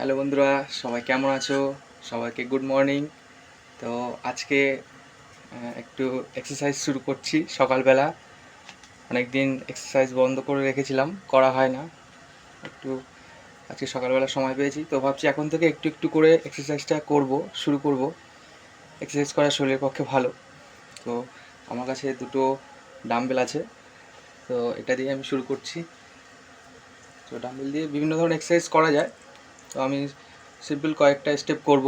Hello বন্ধুরা, সবাই কেমন আছো? সবাইকে গুড মর্নিং তো আজকে একটু এক্সারসাইজ শুরু করছি সকালবেলা। অনেক দিন এক্সারসাইজ বন্ধ করে রেখেছিলাম, করা হয় না। একটু আজকে সকালবেলা সময় পেয়েছি, তো ভাবছি এখন থেকে একটু একটু করে এক্সারসাইজটা করব, শুরু করব। এক্সারসাইজ করা শরীরের পক্ষে ভালো। তো আমার কাছে দুটো ডাম্বেল আছে, তো এটা দিয়ে আমি শুরু করছি। তো ডাম্বেল দিয়ে বিভিন্ন ধরনের এক্সারসাইজ করা যায়। তো আমি সিম্পল কয়েকটা স্টেপ করব।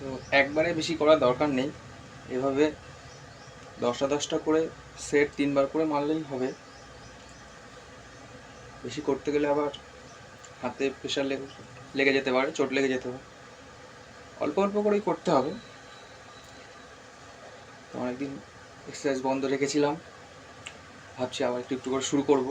তো একবারে বেশি করার দরকার নেই। এভাবে দশটা দশটা করে সেট তিনবার করে মারলেই হবে। বেশি করতে গেলে আবার হাতে প্রেশার লেগে লেগে যেতে পারে, চোট লেগে যেতে পারে। অল্প অল্প করেই করতে হবে। তো অনেকদিন এক্সারসাইজ বন্ধ রেখেছিলাম। ভাবছি আবার একটু একটু করে শুরু করব।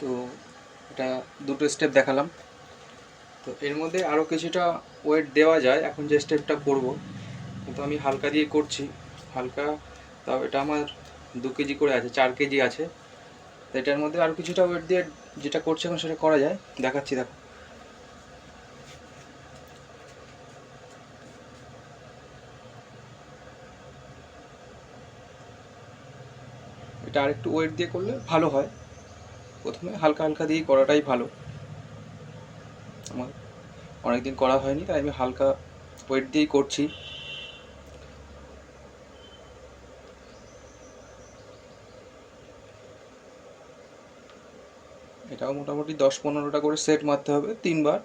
তো এটা দুটো স্টেপ দেখালাম। তো এর মধ্যে আরও কিছুটা ওয়েট দেওয়া যায়, এখন যে স্টেপটা করব কিন্তু আমি হালকা দিয়ে করছি। হালকা, তাও এটা আমার দু কেজি করে আছে, চার কেজি আছে। তো এটার মধ্যে আরও কিছুটা ওয়েট দিয়ে যেটা করছি এখন সেটা করা যায়। দেখাচ্ছি, দেখো। এটা আরেকটু ওয়েট দিয়ে করলে ভালো হয়। প্রথমে হালকা হালকা দিয়েই করাটাই ভালো। আমার অনেকদিন করা হয়নি, তাই আমি হালকা ওয়েট দিয়েই করছি। এটাও মোটামুটি দশ পনেরোটা করে সেট মারতে হবে, তিনবার।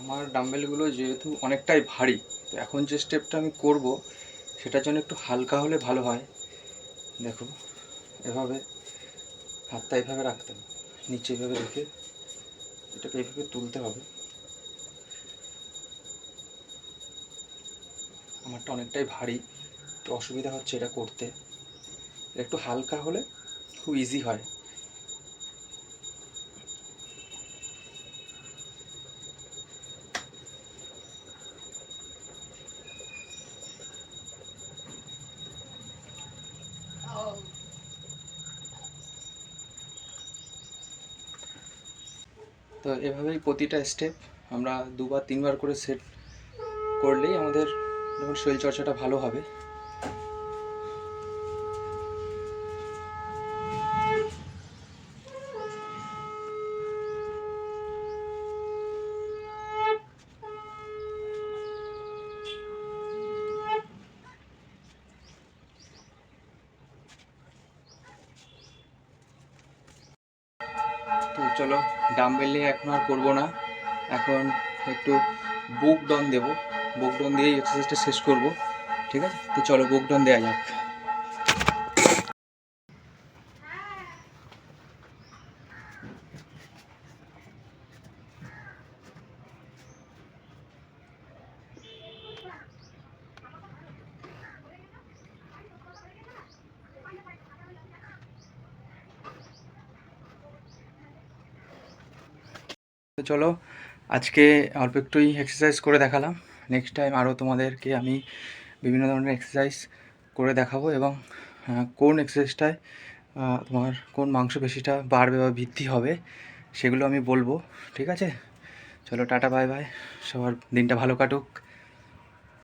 আমার ডাম্বেলগুলো যেহেতু অনেকটাই ভারী তো এখন যে স্টেপটা আমি করব, সেটার জন্য একটু হালকা হলে ভালো হয়। দেখো, এভাবে হাতটা এভাবে রাখতে হবে। নিচে এভাবে রেখে এটাকে এইভাবে তুলতে হবে। আমারটা অনেকটাই ভারী একটু অসুবিধা হচ্ছে এটা করতে। একটু হালকা হলে খুব ইজি হয়। তো এভাবেই প্রতিটা স্টেপ আমরা দুবার তিনবার করে সেট করলেই আমাদের শরীরচর্চাটা ভালো হবে। চলো ডাম্বেল এখন আর করব না। এখন একটু বুক ডন দেবো। বুক ডন দিয়েই এক্সারসাইজটা শেষ করব। ঠিক আছে? তো চলো বুক ডন দেওয়া যাক। তো চলো, আজকে অল্প একটুই এক্সারসাইজ করে দেখালাম। নেক্সট টাইম আরও তোমাদেরকে আমি বিভিন্ন ধরনের এক্সারসাইজ করে দেখাবো এবং কোন এক্সারসাইজটায় তোমার কোন মাংসপেশিটা বাড়বে বা বৃদ্ধি হবে সেগুলো আমি বলব, ঠিক আছে? চলো, টাটা বাই বাই সবার দিনটা ভালো কাটুক।